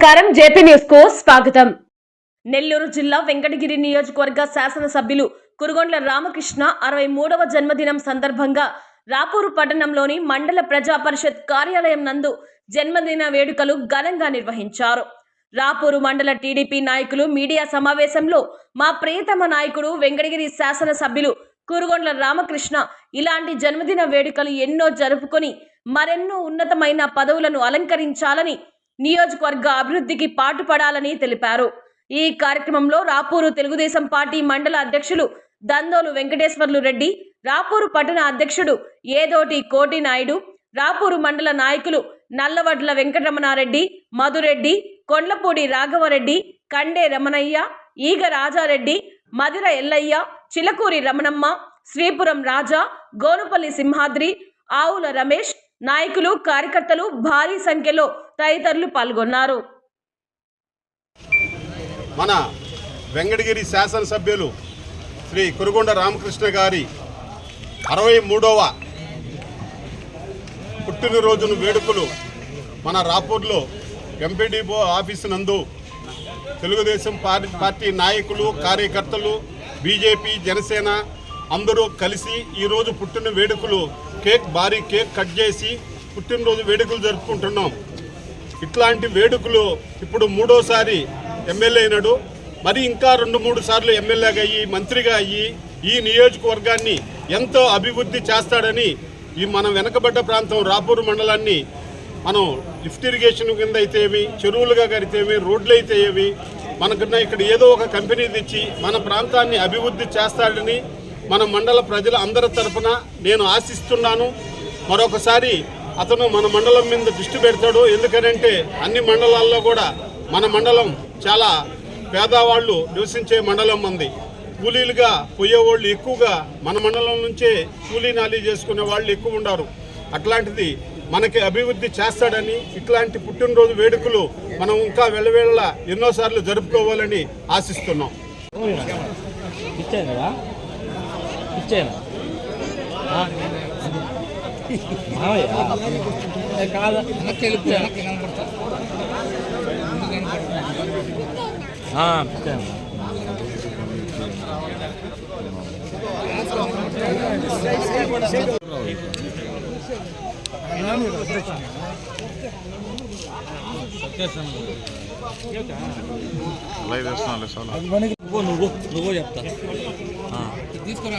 నమస్కారం. జేపీ న్యూస్కు స్వాగతం. నెల్లూరు జిల్లా వెంకటగిరి నియోజకవర్గ శాసనసభ్యులు కురుగొండ్ల రామకృష్ణ అరవై మూడవ జన్మదినం సందర్భంగా రాపూరు పట్టణంలోని మండల ప్రజా పరిషత్ కార్యాలయం నందు జన్మదిన వేడుకలు ఘనంగా నిర్వహించారు. రాపూరు మండల టీడీపీ నాయకులు మీడియా సమావేశంలో మా ప్రియతమ నాయకుడు వెంకటగిరి శాసనసభ్యులు కురుగొండ్ల రామకృష్ణ ఇలాంటి జన్మదిన వేడుకలు ఎన్నో జరుపుకొని మరెన్నో ఉన్నతమైన పదవులను అలంకరించాలని నియోజకవర్గ అభివృద్ధికి పాటుపడాలని తెలిపారు. ఈ కార్యక్రమంలో రాపూరు తెలుగుదేశం పార్టీ మండల అధ్యక్షులు దందోలు వెంకటేశ్వర్లు రెడ్డి రాపూరు పట్టణ అధ్యక్షుడు ఏదోటి కోటి నాయుడు రాపూరు మండల నాయకులు నల్లవడ్ల వెంకటరమణారెడ్డి మధురెడ్డి కొండ్లపూడి రాఘవరెడ్డి కండే రమణయ్య ఈగ రాజారెడ్డి మదిర ఎల్లయ్య చిలకూరి రమణమ్మ శ్రీపురం రాజా గోనుపల్లి సింహాద్రి ఆవుల రమేష్ నాయకులు కార్యకర్తలు భారీ సంఖ్యలో తదితరులు పాల్గొన్నారు. మన వెంకటగిరి శాసనసభ్యులు శ్రీ కురుగొండ రామకృష్ణ గారి అరవై మూడవ పుట్టినరోజును వేడుకలు మన రాపూర్లో ఎంపీడీఓ ఆఫీసు నందు తెలుగుదేశం పార్టీ పార్టీ నాయకులు కార్యకర్తలు బీజేపీ జనసేన అందరూ కలిసి ఈరోజు పుట్టిన వేడుకలు కేక్ భారీ కేక్ కట్ చేసి పుట్టినరోజు వేడుకలు జరుపుకుంటున్నాం. ఇట్లాంటి వేడుకలు ఇప్పుడు మూడోసారి ఎమ్మెల్యే అయినాడు. మరి ఇంకా రెండు మూడు సార్లు ఎమ్మెల్యేగా అయ్యి మంత్రిగా అయ్యి ఈ నియోజకవర్గాన్ని ఎంతో అభివృద్ధి చేస్తాడని ఈ మనం వెనకబడ్డ ప్రాంతం రాపూర్ మండలాన్ని మనం లిఫ్ట్ ఇరిగేషన్ కింద అయితే ఏమి చెరువులుగా కడితేమి రోడ్లు అయితే ఏమి మనకున్న ఇక్కడ ఏదో ఒక కంపెనీ తెచ్చి మన ప్రాంతాన్ని అభివృద్ధి చేస్తాడని మన మండల ప్రజల అందరి తరఫున నేను ఆశిస్తున్నాను. మరొకసారి అతను మన మండలం మీద దృష్టి పెడతాడు. ఎందుకనంటే అన్ని మండలాల్లో కూడా మన మండలం చాలా పేదవాళ్ళు నివసించే మండలం ఉంది. కూలీలుగా పోయేవాళ్ళు ఎక్కువగా మన మండలం నుంచే కూలీ నాలీ చేసుకునే వాళ్ళు ఎక్కువ ఉన్నారు అట్లాంటిది మనకి అభివృద్ధి చేస్తాడని ఇట్లాంటి పుట్టినరోజు వేడుకలు మనం ఇంకా వెళ్ళవేళ్ళ ఎన్నోసార్లు జరుపుకోవాలని ఆశిస్తున్నాం. ఇచ్చాను కదా? ఇచ్చాను. కాదా లైవ్ వేస్తున్నాను చాలా నువ్వు నువ్వు తీసుకురా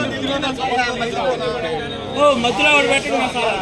ఓ మధ్యలో ఒకటి పెట్టండి మసాలా